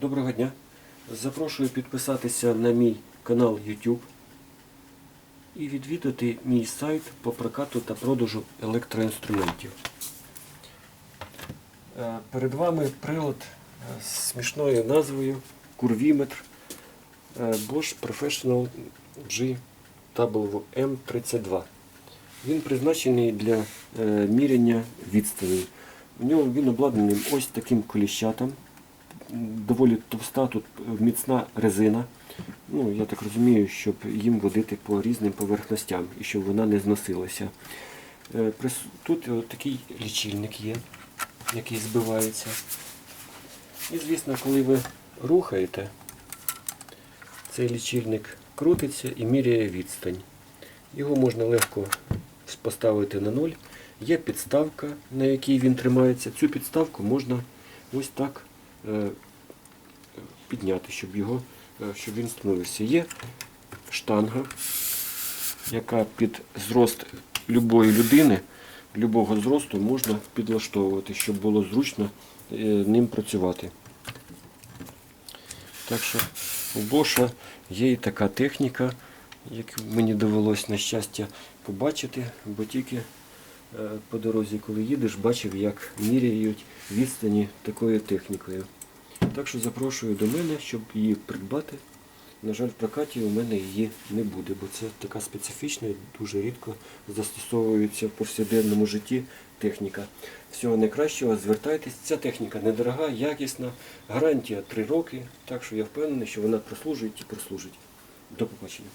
Доброго дня. Запрошую підписатися на мій канал YouTube і відвідати мій сайт по прокату та продажу електроінструментів. Е, Перед вами прилад е, з смішною назвою Курвіметр е, Bosch Professional GWM32. Він призначений для міряння відстані. У нього він обладнаний ось таким коліщатом. Доволі товста тут міцна резина. Ну, я так розумію, щоб їм водити по різним поверхностям і щоб вона не зносилася. Е, Тут такий лічильник є, який збивається. І, звісно, коли ви рухаєте, цей лічильник крутиться і міряє відстань. Його можна легко поставити на ноль. Є підставка, на якій він тримається. Цю підставку можна ось так е, підняти, щоб, його, е, щоб він встановився. Є штанга, яка під зрост любої людини, любого зросту можна підлаштовувати, щоб було зручно е, ним працювати. Так що у Боша є і така техніка, яку мені довелось на щастя побачити, бо тільки е, по дорозі, коли їдеш, бачив, як міряють відстані такою технікою. Так що запрошую до мене, щоб її придбати. На жаль, в прокаті у мене її не буде, бо це така специфічна і дуже рідко застосовується в повсякденному житті техніка. Всього найкращого, звертайтесь. Ця техніка недорога, якісна, гарантія 3 роки, так що я впевнений, що вона прослужить і прослужить. До побачення.